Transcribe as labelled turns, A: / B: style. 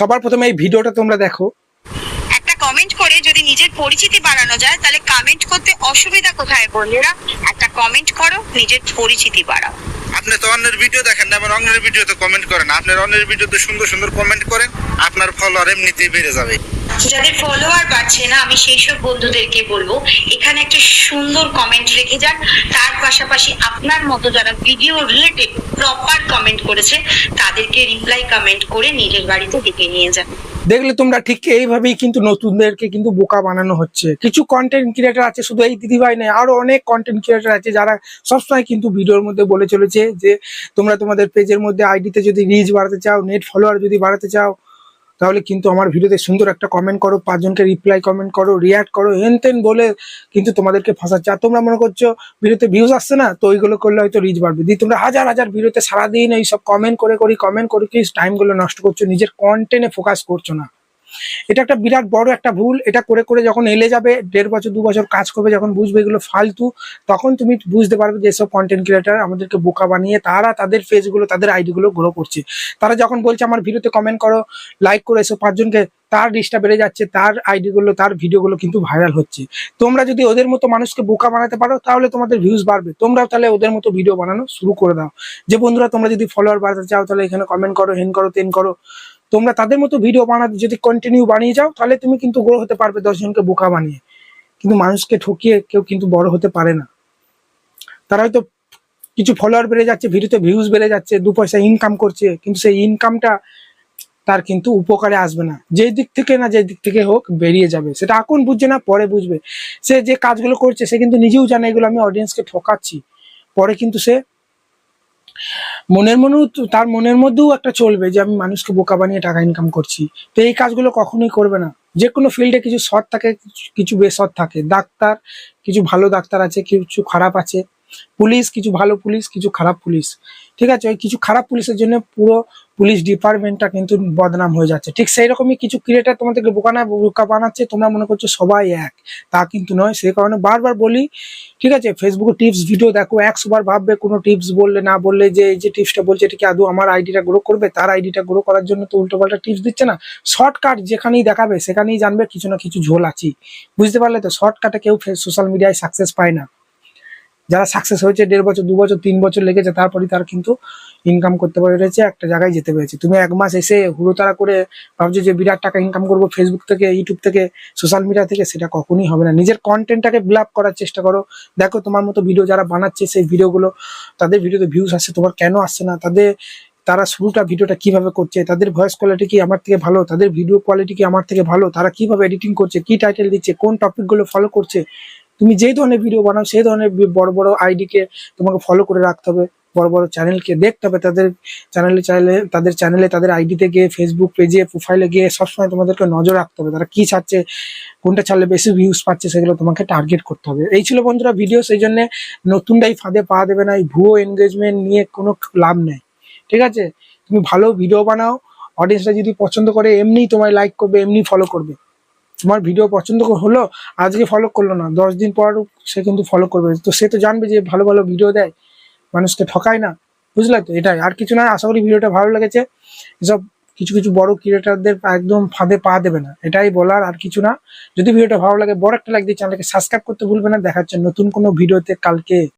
A: সবার প্রথমে এই ভিডিওটা তোমরা দেখো।
B: একটা কমেন্ট করে যদি নিজের পরিচিতি বাড়ানো যায়, তাহলে কমেন্ট করতে অসুবিধা কোথায় বন্ধুরা? একটা কমেন্ট করো, নিজের পরিচিতি বাড়াও।
C: আপনি তো অন্যের ভিডিও দেখেন না আবার অন্যের ভিডিওতে কমেন্ট করেন। আপনার অন্যের ভিডিওতে সুন্দর সুন্দর কমেন্ট করেন আপনার ফলোয়ার এমনিতেই বেড়ে যাবে।
B: যাদের ফলোয়ার বাড়ছে না আমি সেই সব বন্ধুদেরকে বলব এখানে একটা সুন্দর কমেন্ট রেখে যান। তার পাশাপাশি আপনার মতো যারা ভিডিও রিলেটেড প্রপার কমেন্ট করেছে তাদেরকে রিপ্লাই কমেন্ট করে নিজের বাড়িতে ডেকে নিয়ে যান।
A: দেখলে তোমরা ঠিক এইভাবেই কিন্তু নতুনদেরকে কিন্তু বোকা বানানো হচ্ছে। কিছু কন্টেন্ট ক্রিয়েটার আছে শুধু এই দিদিভাই নেই আরও অনেক কন্টেন্ট ক্রিয়েটার আছে যারা সবসময় কিন্তু ভিডিওর মধ্যে বলে চলেছে যে তোমরা তোমাদের পেজের মধ্যে আইডিতে যদি রিচ বাড়াতে চাও নেট ফলোয়ার যদি বাড়াতে চাও, তাহলে কিন্তু আমার ভিডিওতে সুন্দর একটা কমেন্ট করো, পাঁচজনকে রিপ্লাই কমেন্ট করো রিয়াক্ট করো হেন তেন বলে কিন্তু তোমাদেরকে ফাঁসাচ্ছে। আর তোমরা মনে করছ ভিডিওতে ভিউজ আসছে না, তো ওইগুলো করলে হয়তো রিচ বাড়বে। দিয়ে তোমরা হাজার হাজার ভিডিওতে সারাদিন এইসব কমেন্ট করে, করি কমেন্ট করে কি টাইমগুলো নষ্ট করছ, নিজের কন্টেন্টে ফোকাস করছ না। এটা একটা বিরাট বড় একটা ভুল। এটা করে করে যখন এলে যাবে, দেড় বছর, দু বছর কাজ করবে, যখন বুঝবে এগুলো ফালতু, তখন তুমি বুঝতে পারবে যে এসব কন্টেন্ট ক্রিয়েটার আমাদেরকে বোকা বানিয়ে তারা তাদের ফেসগুলো তাদের আইডিগুলো গ্রো করছে। তারা যখন বলছে আমার ভিডিওতে কমেন্ট করো লাইক করো এসব পাঁচজনকে, তার রিচটা বেড়ে যাচ্ছে, তার আইডিগুলো তার ভিডিওগুলো কিন্তু ভাইরাল হচ্ছে। তোমরা যদি ওদের মতো মানুষকে বোকা বানাতে পারো, তাহলে তোমাদের ভিউজ বাড়বে। তোমরাও তাহলে ওদের মতো ভিডিও বানানো শুরু করে দাও। যে বন্ধুরা তোমরা যদি ফলোয়ার বাড়াতে চাও, তাহলে এখানে কমেন্ট করো হেন করো তেন করো। তোমরা তাদের মতো ভিডিও বানাতে, যদি কন্টিনিউ বানিয়ে যাও, তাহলে তুমি কিন্তু গ্রো হতে পারবে দশজনকে বোকা বানিয়ে। কিন্তু মানুষকে ঠকিয়ে কেউ কিন্তু বড় হতে পারে না। তারা হয়তো কিছু ফলোয়ার বেড়ে যাচ্ছে ভিডিওতে ভিউজ বেড়ে যাচ্ছে, দু পয়সা ইনকাম করছে, কিন্তু সেই ইনকামটা তার কিন্তু উপকারে আসবে না। যে দিক থেকে না যে দিক থেকে হোক, বেরিয়ে যাবে। সেটা এখন বুঝছে না, পরে বুঝবে। সে যে কাজগুলো করছে, সে কিন্তু নিজেও জানে, এগুলো আমি অডিয়েন্সকে ঠকাচ্ছি। পরে কিন্তু সে মনের মনেও তার মনের মধ্যেও একটা চলবে যে আমি মানুষকে বোকা বানিয়ে টাকা ইনকাম করছি। তো এই কাজগুলো কখনোই করবে না। যে কোনো ফিল্ডে কিছু সৎ থাকে কিছু বেসৎ থাকে। ডাক্তার, কিছু ভালো ডাক্তার আছে, কিছু খারাপ আছে। পুলিশ, কিছু ভালো পুলিশ, কিছু খারাপ পুলিশ। ঠিক আছে? ওই কিছু খারাপ পুলিশের জন্য পুরো পুলিশ ডিপার্টমেন্টটা কিন্তু বদনাম হয়ে যাচ্ছে। ঠিক সেই রকমই কিছু ক্রিয়েটার তোমাদেরকে বোকা না বোকা বানাচ্ছে, তোমরা মনে করছ সবাই এক। তা কিন্তু নয় সেই কারণে বারবার বলি, ঠিক আছে? ফেসবুকে টিপস ভিডিও দেখো একশো বার ভাববে, কোনো টিপস বললে, না বললে, যে এই যে টিপসটা বলছে, এটা কি আদৌ আমার আইডিটা গ্রো করবে? তার আইডিটা গ্রো করার জন্য তো উল্টো পাল্টা টিপস দিচ্ছে না। শর্টকাট যেখানেই দেখাবে, সেখানেই জানবে, কিছু না কিছু ঝোল আছি বুঝতে পারলে তো? শর্টকাটে কেউ সোশ্যাল মিডিয়ায় সাকসেস পায় না। যারা সাকসেস হয়েছে, দেড় বছর, দু বছর, তিন বছর লেগেছে তারপরে তারা কিন্তু ইনকাম করতে পেরেছে একটা জায়গায় যেতে পেরেছে। তুমি এক মাস এসে হুড়োতাড়া করে ভাবছ যে বিরাট টাকা ইনকাম করব ফেসবুক থেকে ইউটিউব থেকে সোশ্যাল মিডিয়া থেকে, সেটা কখনই হবে না। নিজের কন্টেন্টটাকে বিল আপ করার চেষ্টা করো। দেখো তোমার মতো ভিডিও যারা বানাচ্ছে, সেই ভিডিওগুলো তাদের ভিডিওতে ভিউজ আসছে তোমার কেন আসছে না? তাদের, তারা শুরুটা ভিডিওটা কীভাবে করছে? তাদের ভয়েস কোয়ালিটি কি আমার থেকে ভালো? তাদের ভিডিও কোয়ালিটি কি আমার থেকে ভালো? তারা কীভাবে এডিটিং করছে? কি টাইটেল দিচ্ছে? কোন টপিকগুলো ফলো করছে? তুমি যেই ধরনের ভিডিও বানাও, সেই ধরনের বড় বড় আইডিকে তোমাকে ফলো করে রাখতে হবে, বড় বড় চ্যানেলকে দেখতে হবে তাদের চ্যানেলে চাইলে তাদের চ্যানেলে তাদের আইডিতে গিয়ে ফেসবুক পেজে প্রোফাইলে গিয়ে সবসময় তোমাদেরকে নজর রাখতে হবে, তারা কি ছাড়ছে, কোনটা ছাড়লে বেশি ভিউজ পাচ্ছে, সেগুলো তোমাকে টার্গেট করতে হবে। এই ছিল বন্ধুরা ভিডিও সেই জন্য নতুনটাই ফাঁদে পা দেবে না, এই ভুয়ো এনগেজমেন্ট নিয়ে কোনো লাভ নেই, ঠিক আছে? তুমি ভালো ভিডিও বানাও অডিয়েন্সরা যদি পছন্দ করে এমনি তোমায় লাইক করবে এমনি ফলো করবে। তোমার ভিডিও পছন্দ হলো, আজকে ফলো করল না। দশ দিন পর সে কিন্তু ফলো করবে। তো সে তো জানবে যে ভালো ভালো ভিডিও দেয়। মানুষকে ঠকায় না। বুঝলে তো? এটাই। আর কিছু না, আশা করি ভিডিওটা ভালো লেগেছে। এসব কিছু কিছু বড় ক্রিয়েটারদের একদম ফাঁদে পা দেবে না। এটাই বলার আর কিছু না। যদি ভিডিওটা ভালো লাগে, বড় একটা লাইক দিয়ে চ্যানেলকে সাবস্ক্রাইব করতে ভুলবে না। দেখা হচ্ছে নতুন কোনো ভিডিওতে কালকে।